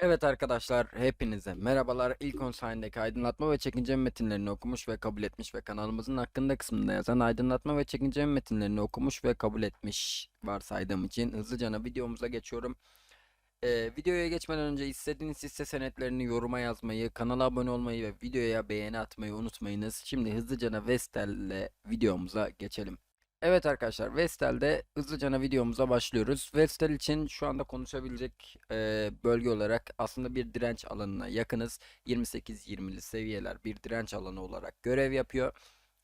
Evet arkadaşlar hepinize merhabalar. İlk 10 saniyedeki aydınlatma ve çekince metinlerini okumuş ve kabul etmiş ve kanalımızın hakkında kısmında yazan aydınlatma ve çekince metinlerini okumuş ve kabul etmiş varsaydığım için hızlıca videomuza geçiyorum. Ee, videoya geçmeden önce istediğiniz hisse senetlerini yoruma yazmayı, kanala abone olmayı ve videoya beğeni atmayı unutmayınız. Şimdi hızlıca Vestel ile videomuza geçelim. Evet arkadaşlar Vestel'de hızlıca videomuza başlıyoruz. Vestel için şu anda konuşabilecek e, bölge olarak aslında bir direnç alanına yakınız. 28-20'li seviyeler bir direnç alanı olarak görev yapıyor.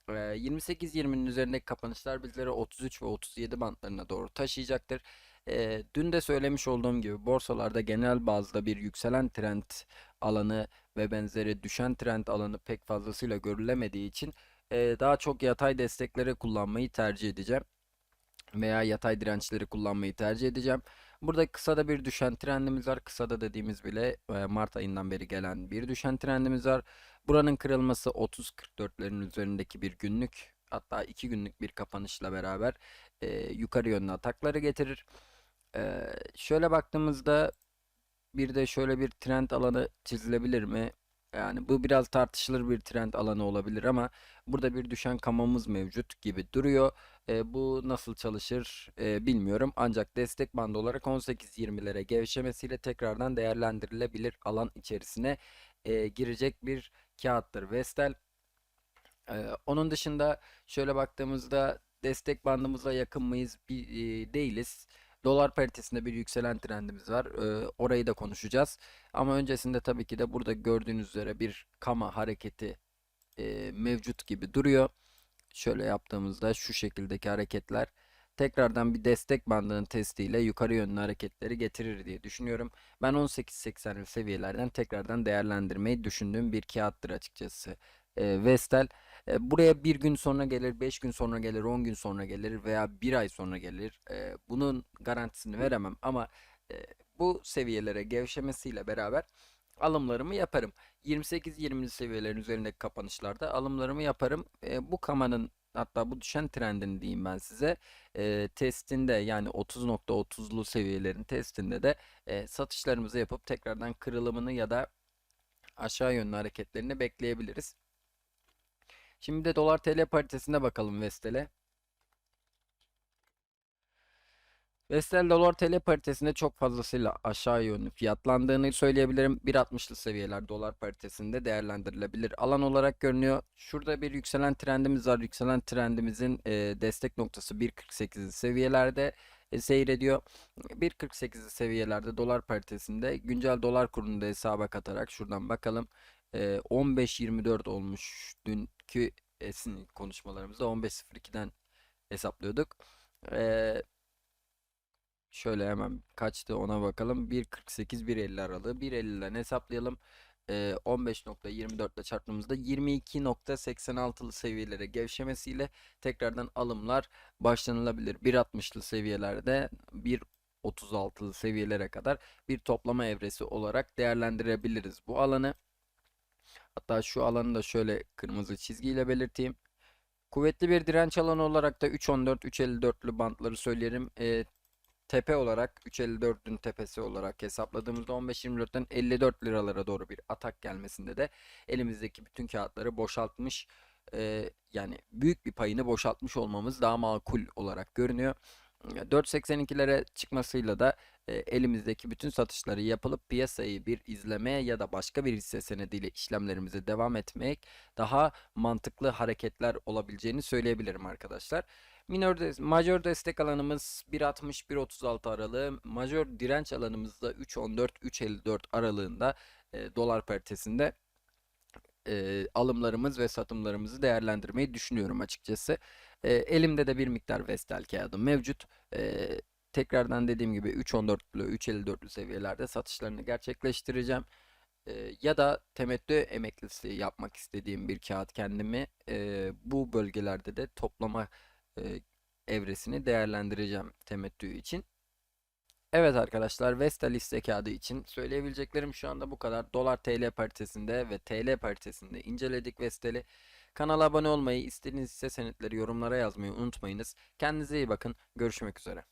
E, 28-20'nin üzerindeki kapanışlar bizleri 33 ve 37 bantlarına doğru taşıyacaktır. E, dün de söylemiş olduğum gibi borsalarda genel bazda bir yükselen trend alanı ve benzeri düşen trend alanı pek fazlasıyla görülemediği için daha çok yatay destekleri kullanmayı tercih edeceğim. Veya yatay dirençleri kullanmayı tercih edeceğim. Burada kısada bir düşen trendimiz var. Kısada dediğimiz bile Mart ayından beri gelen bir düşen trendimiz var. Buranın kırılması 30-44'lerin üzerindeki bir günlük hatta 2 günlük bir kapanışla beraber e, yukarı yönlü atakları getirir. E, şöyle baktığımızda bir de şöyle bir trend alanı çizilebilir mi? Yani bu biraz tartışılır bir trend alanı olabilir ama burada bir düşen kamamız mevcut gibi duruyor. E, bu nasıl çalışır e, bilmiyorum. Ancak destek bandı olarak 18-20'lere gevşemesiyle tekrardan değerlendirilebilir alan içerisine e, girecek bir kağıttır Vestel. E, onun dışında şöyle baktığımızda destek bandımıza yakın mıyız? Bir, e, değiliz. Dolar paritesinde bir yükselen trendimiz var. Ee, orayı da konuşacağız. Ama öncesinde tabii ki de burada gördüğünüz üzere bir kama hareketi e, mevcut gibi duruyor. Şöyle yaptığımızda şu şekildeki hareketler tekrardan bir destek bandının testiyle yukarı yönlü hareketleri getirir diye düşünüyorum. Ben 18.80'li seviyelerden tekrardan değerlendirmeyi düşündüğüm bir kağıttır açıkçası. E, Vestel buraya bir gün sonra gelir, 5 gün sonra gelir, 10 gün sonra gelir veya bir ay sonra gelir. Bunun garantisini veremem ama bu seviyelere gevşemesiyle beraber alımlarımı yaparım. 28-20 seviyelerin üzerindeki kapanışlarda alımlarımı yaparım. Bu kamanın hatta bu düşen trendin diyeyim ben size testinde yani 30.30'lu seviyelerin testinde de satışlarımızı yapıp tekrardan kırılımını ya da aşağı yönlü hareketlerini bekleyebiliriz. Şimdi de dolar TL paritesine bakalım Vestel'e. Vestel dolar TL paritesinde çok fazlasıyla aşağı yönlü fiyatlandığını söyleyebilirim. 1.60'lı seviyeler dolar paritesinde değerlendirilebilir alan olarak görünüyor. Şurada bir yükselen trendimiz var. Yükselen trendimizin destek noktası 1.48'li seviyelerde seyrediyor. 1.48'li seviyelerde dolar paritesinde güncel dolar kurunu da hesaba katarak şuradan bakalım. E, 15.24 olmuş dünkü esin konuşmalarımızda 15.02'den hesaplıyorduk. Eee Şöyle hemen kaçtı ona bakalım. 1.48 1.50 aralığı. 1.50'den hesaplayalım. Ee, 15.24 ile çarptığımızda 22.86'lı seviyelere gevşemesiyle tekrardan alımlar başlanılabilir. 1.60'lı seviyelerde 1.36'lı seviyelere kadar bir toplama evresi olarak değerlendirebiliriz bu alanı. Hatta şu alanı da şöyle kırmızı çizgiyle belirteyim. Kuvvetli bir direnç alanı olarak da 3.14-3.54'lü bantları söylerim. Ee, tepe olarak 3.54'ün tepesi olarak hesapladığımızda 15.24'ten 54 liralara doğru bir atak gelmesinde de elimizdeki bütün kağıtları boşaltmış e, yani büyük bir payını boşaltmış olmamız daha makul olarak görünüyor. 4.82'lere çıkmasıyla da e, elimizdeki bütün satışları yapılıp piyasayı bir izlemeye ya da başka bir hisse senediyle işlemlerimize devam etmek daha mantıklı hareketler olabileceğini söyleyebilirim arkadaşlar. Minor des majör destek alanımız 1.60-1.36 aralığı. Majör direnç alanımız da 3.14-3.54 aralığında e, dolar paritesinde e, alımlarımız ve satımlarımızı değerlendirmeyi düşünüyorum açıkçası. E, elimde de bir miktar Vestel kağıdı mevcut. E, tekrardan dediğim gibi 3.14'lü 3.54'lü seviyelerde satışlarını gerçekleştireceğim. E, ya da temettü emeklisi yapmak istediğim bir kağıt kendimi e, bu bölgelerde de toplama e, evresini değerlendireceğim temettü için. Evet arkadaşlar Vestel liste kağıdı için söyleyebileceklerim şu anda bu kadar. Dolar TL paritesinde ve TL paritesinde inceledik Vestel'i. Kanala abone olmayı, istediğiniz hisse senetleri yorumlara yazmayı unutmayınız. Kendinize iyi bakın. Görüşmek üzere.